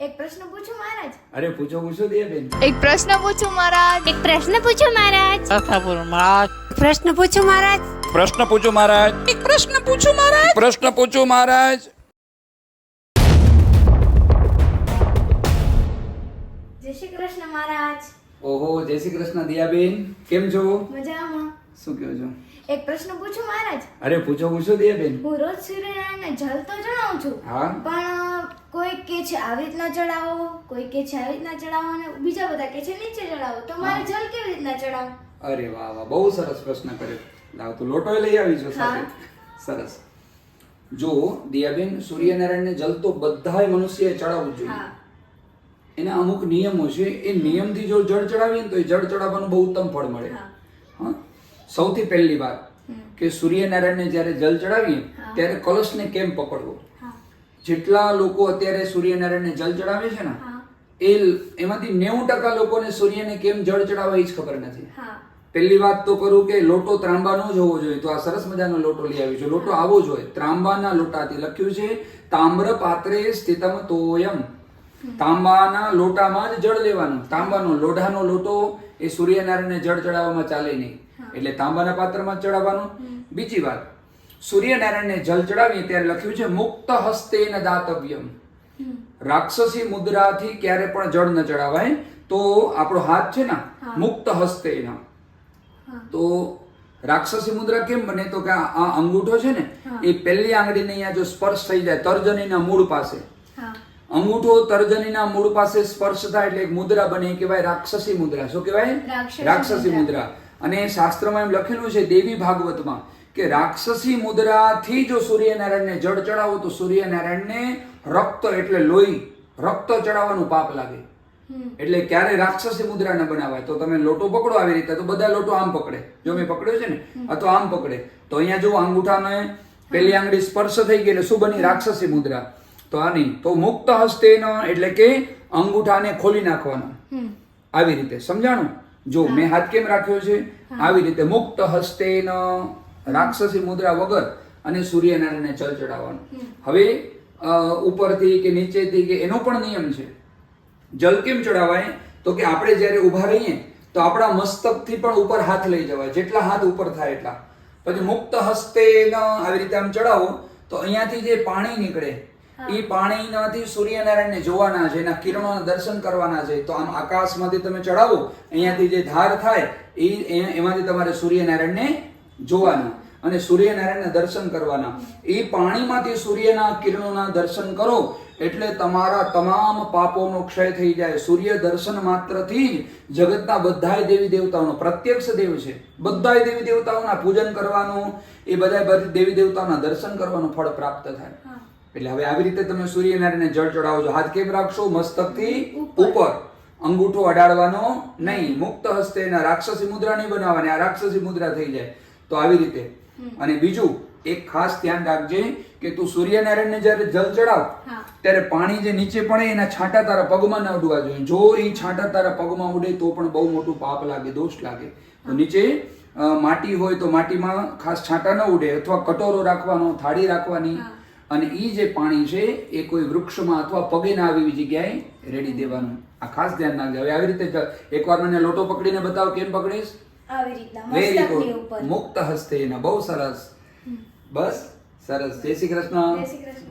એક પ્રશ્ન પૂછું મહારાજ. અરે પૂછો પૂછો દે બેન. એક પ્રશ્ન પૂછું મહારાજ. એક પ્રશ્ન પૂછો મહારાજ. પ્રશ્ન પૂછો મહારાજ. પ્રશ્ન પૂછો મહારાજ. એક પ્રશ્ન પૂછો મહારાજ. પ્રશ્ન પૂછો મહારાજ. જય શ્રી કૃષ્ણ મહારાજ. ઓહો જય શ્રી કૃષ્ણ દિયાબેન. કેમ છો? મજામાં. શું કહો છો? એક પ્રશ્ન પૂછું મહારાજ. અરે પૂછો પૂછો દિયાબેન હું રોજ સૂર્યનારાયણને જલ તો જણાવું છું. હા? પણ કોઈ કે છે આવી રીતના ચડાવો કોઈ કે છે આવી રીતના ચડાવો અને બીજા બધા કે છે નીચે ચડાવો. તો મારે જલ કેવી રીતના ચડાવો? અરે વાહ વાહ બહુ સરસ પ્રશ્ન કર્યો. લાવ તો લોટો લઈ આવી છો સાથે. સરસ. જો દિયાબેન સૂર્યનારાયણને જલ તો બધાય મનુષ્યએ ચડાવવું જોઈએ. એના અમુક નિયમો છે. એ નિયમથી જો જળ ચડાવીએ ને તો એ જળ ચડાવવાનું બહુ ઉત્તમ ફળ મળે. હા. સૌથી પહેલી વાત કે સૂર્યનારાયણને જ્યારે જલ ચડાવીએ ત્યારે કલશને કેમ પકડવો? જેટલા લોકો અત્યારે સૂર્યનારાયણને જલ ચડાવે છે ને એ એમાંથી નેવું ટકા લોકોને સૂર્યને કેમ જળ ચડાવવા એ જ ખબર નથી. પહેલી વાત તો કરું કે લોટો ત્રાંબાનો જ હોવો જોઈએ. તો આ સરસ મજાનો લોટો લઈ આવ્યો છે. લોટો આવો જોઈએ ત્રાંબાના લોટાથી લખ્યું છે તામ્ર પાત્રે સ્થિતમ તોયમ. તાંબાના લોટામાં જ જળ લેવાનું. તાંબાનો લોઢાનો લોટો એ સૂર્યનારાયણને જળ ચડાવવામાં ચાલે નહીં. એટલે તાંબાના પાત્રમાં જ ચડાવવાનું. બીજી વાત સૂર્યનારાયણને જલ ચડાવીએ ત્યારે લખ્યું છે મુક્ત હસ્તેન દાતવ્યમ. રાક્ષસી મુદ્રાથી ક્યારે પણ જળ ન ચડાવાય. તો આપણો હાથ છે ને મુક્ત હસ્તેન. તો રાક્ષસી મુદ્રા કેમ બને? તો કે આ અંગૂઠો છે ને એ પહેલી આંગળીને અહીંયા જો સ્પર્શ થઈ જાય તર્જનીના મૂળ પાસે. અંગૂઠો તર્જનીના મૂળ પાસે સ્પર્શ થાય એટલે એક મુદ્રા બને એ કહેવાય રાક્ષસી મુદ્રા. શું કહેવાય? રાક્ષસી મુદ્રા. અને શાસ્ત્રમાં એમ લખેલું છે દેવી ભાગવતમાં કે રાક્ષસી મુદ્રાથી જો સૂર્યનારાયણને જળ ચડાવો તો સૂર્યનારાયણને રક્ત એટલે લોહી. રક્ત ચડાવવાનું પાપ લાગે. એટલે ક્યારે રાક્ષસી મુદ્રા ન બનાવાય તો તમે લોટો પકડો આવી રીતે તો બધા લોટો આમ પકડે. જો મેં પકડ્યો છે ને આ તો આમ પકડે. તો અહીંયા જો અંગૂઠાને પેલી આંગળી સ્પર્શ થઈ ગઈ એટલે શું બની? રાક્ષસી મુદ્રા. તો આની તો મુક્ત હસ્તેન એટલે કે અંગૂઠાને ખોલી નાખવાનો. આવી રીતે સમજાણું? જો મેં હાથ કેમ રાખ્યો છે? આવી રીતે મુક્ત હસ્તેન રાક્ષસી મુદ્રા વગર અને સૂર્યનારાયણને જલ ચડાવવાનું. હવે ઉપરથી કે નીચેથી કે એનો પણ નિયમ છે. જલ કેમ ચડાવાય? તો કે આપણે જ્યારે ઊભા રહીએ તો આપણા મસ્તકથી પણ ઉપર હાથ લઈ જવાય. જેટલા હાથ ઉપર થાય એટલા. પછી મુક્ત હસ્તે આવી રીતે આમ ચડાવો તો અહીંયાથી જે પાણી નીકળે એ પાણીનાથી સૂર્યનારાયણને જોવાના છે એના કિરણોના દર્શન કરવાના છે. તો આમ આકાશમાંથી તમે ચડાવો અહીંયાથી જે ધાર થાય એ- એમાંથી તમારે સૂર્યનારાયણને જોવાના અને સૂર્યનારાયણના દર્શન કરવાના. એ પાણીમાંથી સૂર્યના કિરણોના દર્શન કરો એટલે તમારા તમામ પાપોનો ક્ષય થઈ જાય. સૂર્ય દર્શન માત્રથી જ જગતના બધાય દેવી દેવતાઓનો પ્રત્યક્ષ દેવ છે બધાય દેવી દેવતાઓના પૂજન કરવાનું એ બધા દેવી દેવતાઓના દર્શન કરવાનું ફળ પ્રાપ્ત થાય. એટલે હવે આવી રીતે તમે સૂર્યનારાયણને જળ ચડાવો છો. હાથ કેમ રાખશો? મસ્તકથી ઉપર. અંગૂઠો અડાડવાનો નહીં. મુક્ત હસ્તે એના રાક્ષસી મુદ્રા નહીં બનાવવાની. આ રાક્ષસી મુદ્રા થઈ જાય. તો આવી રીતે. અને બીજું એક ખાસ ધ્યાન રાખજે કે તું સૂર્યનારાયણને જ્યારે જલ ચડાવ ત્યારે પાણી જે નીચે પડે એના છાંટા તારા પગમાં ન ઉડવા જોઈએ. જો એ છાંટા તારા પગમાં ઉડે તો પણ બહુ મોટું પાપ લાગે દોષ લાગે. તો નીચે માટી હોય તો માટીમાં ખાસ છાંટા ન ઉડે અથવા કટોરો રાખવાનો થાળી રાખવાની અને એ જે પાણી છે એ કોઈ વૃક્ષમાં અથવા પગે ના આવી જગ્યાએ રેડી દેવાનું. આ ખાસ ધ્યાન રાખજે. હવે આવી રીતે એકવાર મને લોટો પકડીને બતાવ કેમ પકડીશ? આવી રીતના વેરી ગુડ મુક્ત હસ્તે બહુ સરસ. બસ સરસ. જય શ્રી કૃષ્ણ. જય શ્રી કૃષ્ણ.